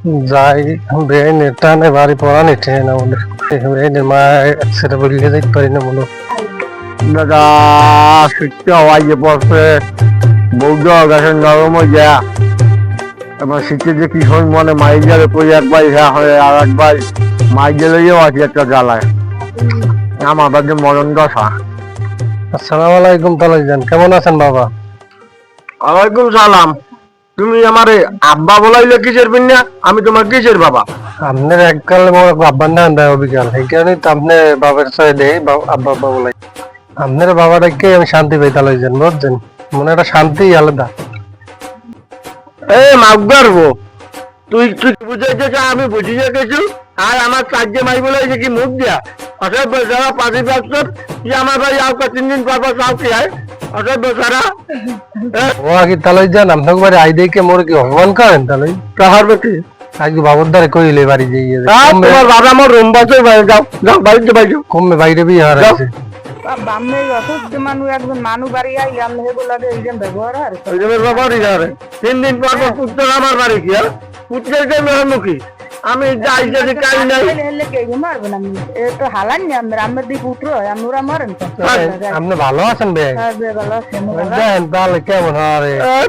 যাই বেআইনে টানে বাড়ি পড়া নিচ্ছে না মনে বেআইনে মা সেটা বলিয়ে পারি না মনে দাদা হওয়াইয়ে পড়ছে বৌদ্ধ গেছেন নরম যা এবার শীতে যে কি সময় মনে মাই গেলে কই একবার ইহা হয় আর একবার মাই আছে একটা জ্বালায় আমার বাদে মরণ দশা আসসালামু আলাইকুম তালাইজান কেমন আছেন বাবা ওয়ালাইকুম সালাম তুমি আমারে আব্বা বলাইলে কিসের বিন্যা আমি তোমার কিসের বাবা? আপনার এককাল মোর আব্বার না দেয় অবিকাল এই কারণে তো আপনি বাবার সাথে দেই আব্বা আব্বা বলাই। আপনার বাবাটাকে আমি শান্তি পাই তালাইজান বুঝছেন? মনে একটা শান্তি আলাদা। এ মাগবার গো তুই তুই বুঝাইতে আমি বুঝিয়ে গেছি আর আমার কাজে মাই বলে যে কি মুখ দিয়া। অসব বেচারা পাঁচই বছর কি আমার ভাই আউকা তিন দিন পর পর চাও কি হয় অসব বেচারা ও কি তালাইজান আপনাকে বাড়ি আই দেখে মোর কি অপমান করেন তালাই? কাহার বেটি। আজকে বাবুর দ্বারে কইলে বাড়ি যাইয়ে তোমার বাবা আমার রুম বাসে যাও যাও বাড়িতে কমবে বাইরে বামে অসুস্থ মানুষ একজন মানুষ বাড়ি আইলে আমি এইরকম ব্যবহার আর। যাবে তিন দিন পর পর পুত্র আমার বাড়ি কি আর পুত্রকে মেহমুখী আমি যাই যদি কাজ নাই তো হালান নি আমরা আমার দিকে পুত্র আমরা মারেন তো আপনি ভালো আছেন বে হ্যাঁ, বে ভালো আছে, আমরা ভালো দেখেন তাহলে কেমন হয় হ্যাঁ।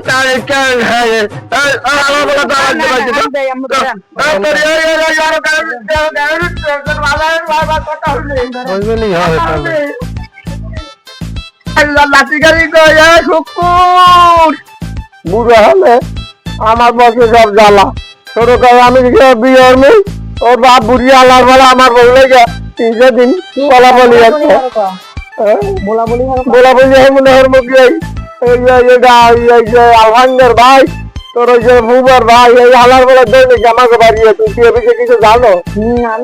ওইগুলি হবে তাহলে বুড়ো হলে আমার বসে সব জ্বালা ছোট করে আমি বিয়ে হইনি ওর বাপ বুড়ি আলার বেলা আমার বললে যে তিনশো দিন বলা বলি আছে। বলা বলি বলা হয় মনে হয় মুখে আলহাঙ্গের ভাই তোর ওই যে ফুবার ভাই এই আলার বেলা দৈনিক আমাকে বাড়িয়ে তুই কি কিছু জানো?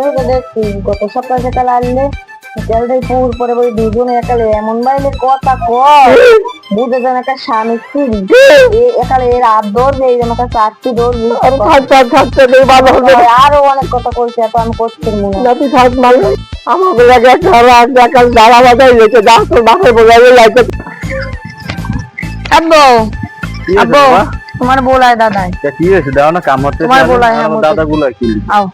তো দেখছি গত সপ্তাহে সকালে আনলে তেলটাই পুর পরে ওই দুজনে একালে এমন বাইলে কথা কয়? বুঝে যেন একটা স্বামী স্ত্রী। একালে এর আদর নেই যেন একটা চারটি দৌড় আর থাকতে থাকতে নেই ভালো হবে। আরও অনেক কথা কইছে এত আমি করছি মনে। থাক মানে দেখাল জ্বালা বাজাই গেছে যা তোর বাপে বোঝাবে লাগছে আব্বু আব্বু তোমার বলাই দাদাই কি হয়েছে দাও না কাম হচ্ছে তোমার বলাই হ্যাঁ দাদা গুলা কি আও।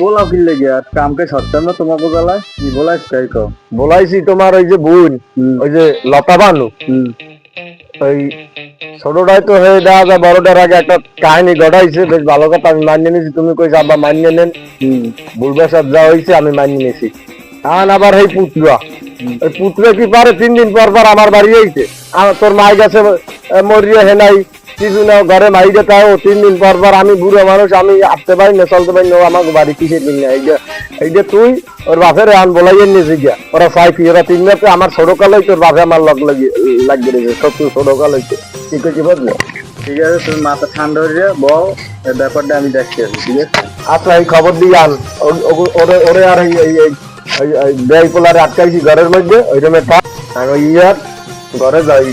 বলাও কি লেগে? কামকে সত্যাম না তোমাকে বলায় কি বলাইছ কাই কো বলাইছি তোমার ওই যে বোন ওই যে লতা বানু। ওই ছোটটাই তো হয়ে দেওয়া যায় বড়টার আগে একটা কাহিনী ঘটাইছে। বেশ ভালো কথা আমি মানিয়ে নিয়েছি। তুমি কইছো আব্বা মানিয়ে নেন। বুলবা সব যা হয়েছে আমি মানিয়ে নিয়েছি। আবার এই পুত্রা। ওই কি পারে? তিন দিন পর পর আমার বাড়ি আইছে। আমার তোর মাই গেছে মরিয়ে হেনাই কিছু না ঘরে মাই যেতে ও তিন দিন পর পর আমি বুড়ো মানুষ আমি আসতে পারি না চলতে পারি না আমাকে বাড়ি কিসের দিন না। এইটা এইটা তুই ওর বাপের আন বলাইয়ের নিয়েছি গিয়া ওরা চাই কি ওরা তিন রাতে আমার ছোট কালেই তোর বাপে আমার লগ লাগি লাগবে রেখে সত্যি ছোট কালেই ঠিক আছে বুঝলে? ঠিক আছে তুমি মাথা ঠান্ডা হয়ে যায় বল এই ব্যাপারটা আমি দেখছি আছি, ঠিক আছে? আচ্ছা এই খবর দিয়ে আন ওরে ওরে আর এই এই এই এই- এই বেল পোলারে আটকাইছি ঘরের মধ্যে ওই রুমে থাক। আর ওই ইয়ার ঘরে যাই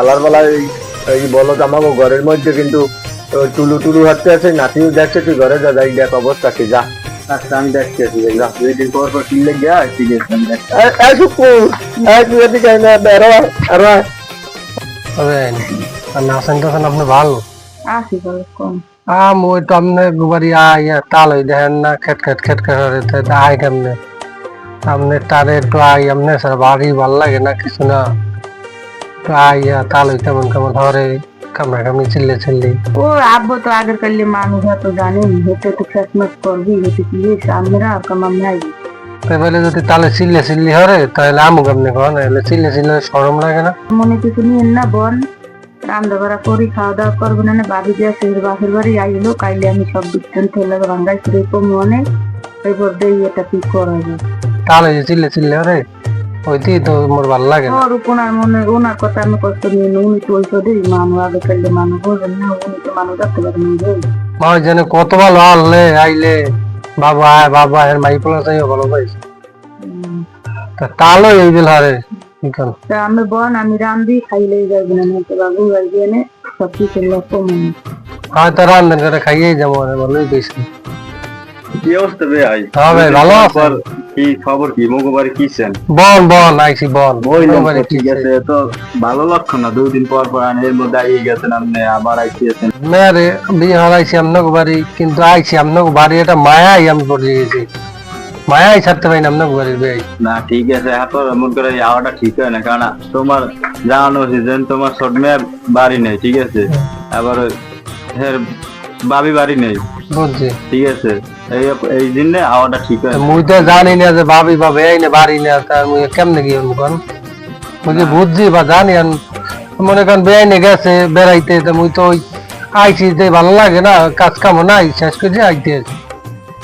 আলার বেলায় এই বলো আমাকে ঘরের মধ্যে কিন্তু টুলু টুলু হাঁটতে আছে নাতিও দেখছে তুই ঘরে যা যাই দেখ অবস্থা কি যা। আচ্ছা আমি দেখছি যা দুই দিন পর পর কিনলে গিয়া ঠিক আছে আমি দেখছি। এই শুকু এই তুই না বেরো আয়, আরও আয়। বুঝলেন? আর নাচেন টাচেন আপনি ভালো? আসি বলে কোন? আম ওই তো আপনি গুবারি আয় তাল হই দেখেন না খেট খেট খেট খেট করে তো এটা আয় কেমনে? আপনি তারে একটু আই আপনি স্যার বাড়ি ভালো লাগে না কিছু না। তো আই তাল হই কেমন কেমন হরে কামড়া কামড়ি চিল্লে চিল্লি। ও আব্বু তো আগের কালে মানুষ এত জানেন হেঁটে তো খেসমত করবি হেঁটে কি আমরা কামাম নাই। তো বলে যদি তালে চিল্লে চিল্লি হরে তাহলে আমু কেমনে কন এলে চিল্লে চিল্লে সরম লাগে না। মনে কিছু নিয়েন না বোন। রান্না বাড়া করি খাওয়া দাওয়া করব না বাবি দিয়ে সেই বাপের বাড়ি আইলো কাইলে আমি সব বিজ্ঞান ঠেলে ভাঙ্গাই ফিরে কম মনে এরপর দেই এটা কি করা যায়। যে চিল্লে চিল্লে হরে ওইটি তো মোর ভালো লাগে না। মনে ওনার কথা আমি কষ্ট নিয়ে নিই, উনি তো ওই সদে মানুষ আগে কালে না উনি তো পারেন মা জানে কত ভালো আনলে আইলে বাবা আয় বাবা এর মাই পোলা চাইও ভালো পাইছে। তা তালো এই বেল হারে তা আমি বোন আমি রান্ধি খাইলেই যাইবে না নয়তো বাবু সব কিছু লক্ষ্য মনে। হয়তো রান্ধেন করে খাইয়েই যাব ভালোই পেয়েছি কি অবস্থা বে আই হ্যাঁ ভাই, ভালো আছেন? কি খবর কি? মগবারে কিছেন বন বন আইছি বন বইলাম নগবাড়ি ঠিক আছে তো ভালো লক্ষণ না? দুই দিন পর পর আনে এর মধ্যে আইয়ে গেছেন আপনি আবার আইছিয়েছেন মেয়েরে বিয়ে হারাইছি আপনাকে বাড়ি কিন্তু আইছি আপনাকে বাড়ি এটা মায়াই আমি পড়ে গেছি। মায়াই ছাড়তে পারি না আপনাকে বাড়ির বিয়ে না ঠিক আছে এখন তো মন করে যাওয়াটা ঠিক হয় না কারণ তোমার জানানো সিজন তোমার মেয়ে বাড়ি নেই ঠিক আছে? আবার হের বাবি বাড়ি নেই। বুঝছি। ঠিক আছে? এই আওয়াটা ঠিক হয় মুই তো জানি না যে ভাবি বা বেয়াই না বাড়ি না তার মুই কেমনে গিয়ে কোন? মুই বুঝছি বা জানি আর মনে করেন বেয়াই না গেছে বেড়াইতে তো মুই তো ওই আইছি যে ভালো লাগে না কাজ কাম নাই শেষ করে আইতে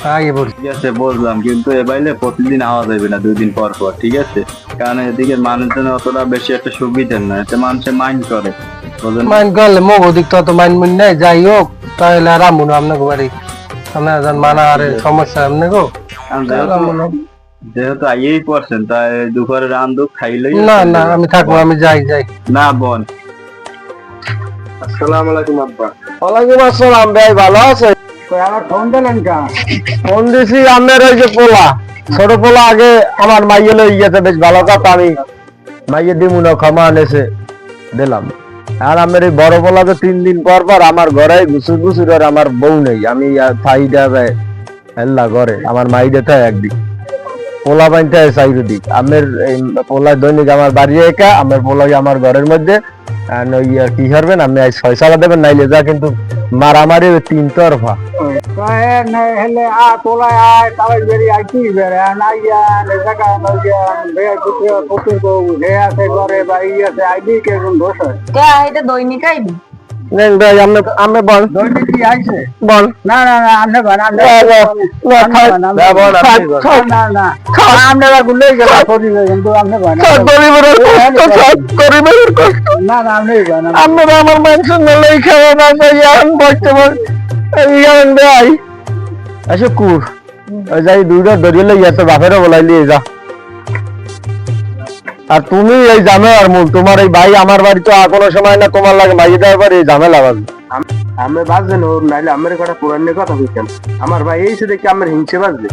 আইয়ে পড়ছি ঠিক আছে বুঝলাম কিন্তু এ বাইলে প্রতিদিন আওয়া যাবে না দুই দিন পর পর ঠিক আছে? কারণ এদিকে মানুষজন অতটা বেশি একটা সুবিধা না এতে মানুষে মাইন্ড করে মাইন্ড করলে মো ওদিক তো মাইন্ড মুন নাই যাই হোক তাহলে আর আমুন আপনাকে বাড়ি। আপনার জান মানা আরে সমস্যা আপনি গো? যেহেতু যেহেতু আইয়েই পড়ছেন তাই দুপুরে রান্ধু খাইলেই না না আমি থাকব আমি যাই যাই। না বোন। আসসালামু আলাইকুম আব্বা। ওয়ালাইকুম আসসালাম ভাই ভালো আছে আমার ফোন দিলেন কা? ফোন দিছি আমার ওই যে পোলা। ছোট পোলা আগে আমার মাইয়ে লই গেছে বেশ ভালো কথা আমি মাইয়ে দিমু না ক্ষমা আনেছে দিলাম। আর আমার এই বড় পোলা তো তিন দিন পর পর আমার ঘরে গুসুর গুসুর আর আমার বউ নেই। আমি দেবে হেল্লা ঘরে। আমার মাইডে থাই একদিক পোলা বাইনতে সাইড দিক। আমের এই পোলা দৈনিক আমার বাড়ি একা, আমার পোলা আমার ঘরের মধ্যে। আর ওই কি করবেন? আপনি ছয় সালা দেবেন, নাইলে যা কিন্তু মারামারি তিন তরফা। হেলে আ তোলায় আয় তালাই বেরি আইতি বেরে নাইয়া নেজাকা নইয়া বে পুত্র পুত্র কো হে আছে ঘরে বাই আছে আইবি কে কোন দোষ কে, এটা দৈনিক আইবি? ভাই আমি আমি বল। দৈনিক কি আইছে। বল। না না না আমনে বান আমনে না না না আমনে বার গুলে গেল করি কিন্তু আমনে বান না না আমনে বান আমরা খাওয়া না আমি বসতে বল ইয়ান ভাই। আচ্ছা কুর যাই দুইটা দরিয়ে লই তো বাপেরও বলাই লিয়ে যা। আর তুমি এই ঝামেলার মূল। তোমার এই ভাই আমার বাড়ি তো আর কোনো সময় না তোমার লাগে ভাই দেওয়ার পরে এই ঝামেলা বাজবে আমি বাজবেন ওর নাইলে আমার কটা পুরান কথা বুঝছেন আমার ভাই এই সে দেখি আমার হিংসে বাজবে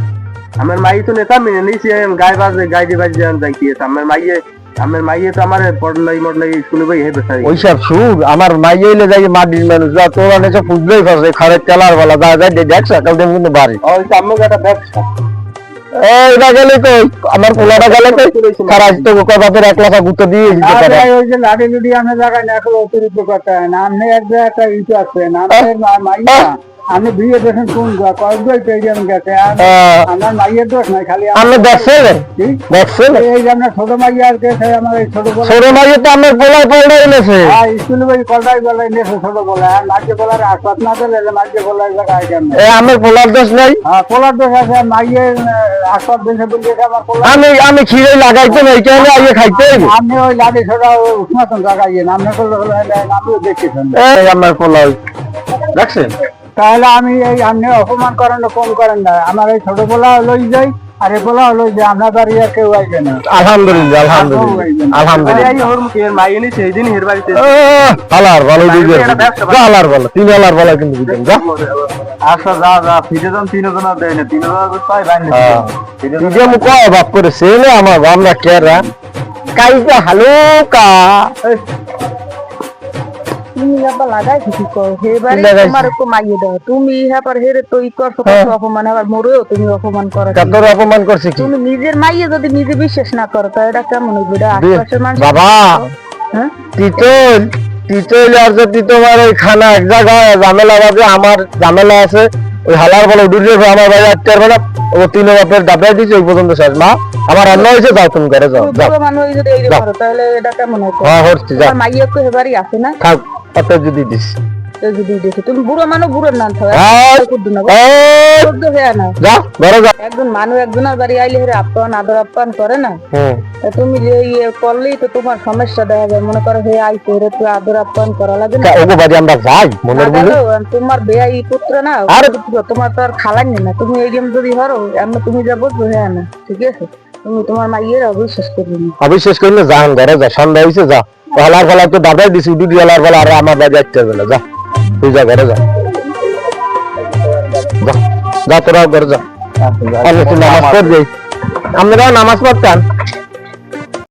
আমার মাই তো নেতা মেনে নিয়েছি গায়ে বাজে গায়ে দিয়ে বাজে যাইতে আমার মাইয়ে আমার মাইয়ে তো আমার পড়লাই মডলাই স্কুলে বই হে বেসাই ওইসব সুর আমার মাইয়ে এলে যাই মাটির মানুষ যা তোরা নেছে ফুটলেই ফাঁসে খড়ের তেলার বেলা যা যাই দেখ সকাল দিন কিন্তু বাড়ি। ওই তো আমার একটা ব্যবসা। এইটা গেলে তো আমার পোলাটা গেলে তো সারা তো কথাতে এক লাখ গুতো দিয়ে দিতে পারে। ওই যে লাঠি লুটি আমি লাগাই না এখন অতিরিক্ত কথা। না আপনি এক জায়গায় একটা ইস্যু আছে। না মাইয়া আপনি বিয়ে দেখেন কোন গেছে আমার মাইয়ের দোষ নাই খালি আপনি দেখছেন? ঠিক? দেখছেন? এই যে আপনার ছোট মাইয়া আর গেছে আমার এই ছোট ছোট মাইয়ে তো আমার পোলাই পোলাই এনেছে। হ্যাঁ স্কুলে বই কলটাই বলে নেছে ছোট বলে। আর মাঝে না দিলে মাঝে কেন এ আমার পোলার দোষ নাই? হ্যাঁ পোলার দোষ আছে মাইয়ের আমার পোলার আমি আমি খিরে লাগাইতে নাই কেন আইয়ে খাইতে? ওই লাঠি ছোটা উষ্ণাতন জায়গায় নামনে করলে হলে আমিও দেখেছেন এই আমার পোলাই দেখছেন? তাহলে আমি এই আপনি অপমান করেন না কম করেন না। আমার এই ছোট বলা লই যাই আর এই বলা লই যাই আপনার বাড়ি আর কেউ আসবে না। আলহামদুলিল্লাহ আলহামদুলিল্লাহ আলহামদুলিল্লাহ। মাইয়ে নিয়ে সেই দিন হের বাড়িতে। আহ, হালার ভালো দিবে যা হালার ভালো তিন হালার ভালো কিন্তু বুঝেন যা। আচ্ছা যা যা ফিরে যান তিন জন দেয় না তিন জন বাইন। নিজে মুখ বাপ করে সেলে আমার আমরা কেরা? কাইটা হালুকা। তুমি আবার লাগাই কিছু কর তোমার একটু মাইয়ে দাও। তুমি হ্যাঁ হেরে তো ই করছ। কত অপমান আবার মরেও তুমি অপমান করো কত অপমান করছে কি? তুমি নিজের মাইয়ে যদি নিজে বিশ্বাস না করো তা এটা কেমন হইবে এটা আশেপাশের মানুষ বাবা হ্যাঁ তিতল তিতল আর যদি তোমার ওই খানা এক জায়গায় ঝামেলা বাজে আমার ঝামেলা আছে ওই হালার বলে যাবে আমার ভাই আটকে পারবে না। ও তিন বাপের দাবড়াই দিয়েছে ওই পর্যন্ত শেষ। মা আমার রান্না হয়েছে যাও তুমি করে যাও যাও। হ্যাঁ? হচ্ছে যাও। মাইয়া তো এবারই আসে আছে না? থাক অত যদি দিস। যদি দেখে তুমি বুড়ো থাকো। না ঘরে একজন মানুষ একজনের বাড়ি আইলে হেরে আপ্যায়ন আদর আপ্যায়ন করে না? তুমি যে ইয়ে করলেই তো তোমার সমস্যা দেখা যায়। মনে করো হে আইছে হেরে তুই আদর আপ্যায়ন করা লাগে না। তা ওগো বাড়ি আমরা যাই মনের বুঝে তোমার বেয়াই পুত্র না আরে- তোমার তো আর খালানি না। তুমি এই গেম যদি হরো এমন তুমি যা বুঝব হ্যাঁ না ঠিক আছে? তুমি তোমার মাইয়ের অবিশ্বাস করবে না। অবিশ্বাস করলে যান ঘরে যা সন্ধ্যা হয়েছে যা। হালার ফলা তো দাদাই দিছি উডুডি হালার ফলা আর আমার না যা। তুই যা ঘরে যা যা যা তোরাও করে যা আমি একটু নামাজ পড় যাই আপনারাও নামাজ পড়তেন